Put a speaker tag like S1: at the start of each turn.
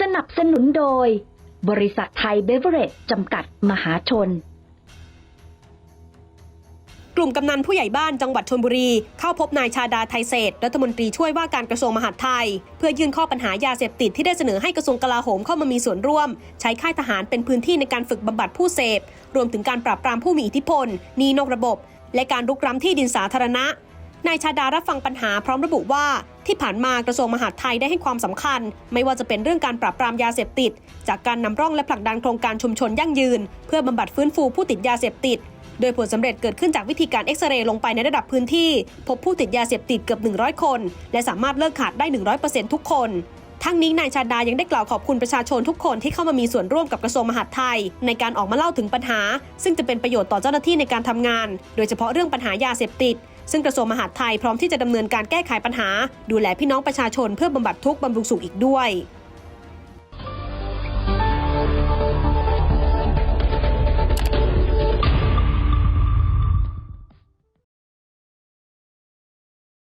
S1: สนับสนุนโดย บริษัทไทยเบเวอเรจจำกัดมหาชน
S2: กลุ่มกำนันผู้ใหญ่บ้านจังหวัดชนบุรี เข้าพบนายชาดาไทยเศรษฐรัฐมนตรีช่วยว่าการกระทรวงมหาดไทย เพื่อยื่นข้อปัญหายาเสพติดที่ได้เสนอให้กระทรวงกลาโหมเข้ามามีส่วนร่วม ใช้ค่ายทหารเป็นพื้นที่ในการฝึกบำบัดผู้เสพ รวมถึงการปราบปรามผู้มีอิทธิพลหนีนอกระบบ และการรุกร้ำที่ดินสาธารณะ นายชาดารับฟังปัญหาพร้อมระบุว่า ที่ผ่านมากระทรวงมหาดไทยได้ให้ความสำคัญ ไม่ว่าจะเป็นเรื่องการปราบปรามยาเสพติด จากการนำร่องและผลักดันโครงการชุมชนยั่งยืน เพื่อบำบัดฟื้นฟูผู้ติดยาเสพติด โดยผลสำเร็จเกิดขึ้นจากวิธีการเอ็กซเรย์ลงไปในระดับพื้นที่ พบผู้ติดยาเสพติดเกือบ 100 คน และสามารถเลิกขาดได้ 100%ทุกคน ทั้งนี้นายชาดายังได้กล่าวขอบคุณประชาชนทุกคนที่เข้ามามีส่วนร่วมกับกระทรวงมหาดไทย ในการออกมาเล่าถึงปัญหา ซึ่งจะเป็นประโยชน์ต่อเจ้าหน้าที่ในการทำงาน โดยเฉพาะเรื่องปัญหายาเสพติดซึ่งกระทรวงมหาดไทยพร้อมที่จะดำเนินการแก้ไขปัญหา ดูแลพี่น้องประชาชนเพื่อบำบัดทุกข์บำรุงสุขอีกด้วย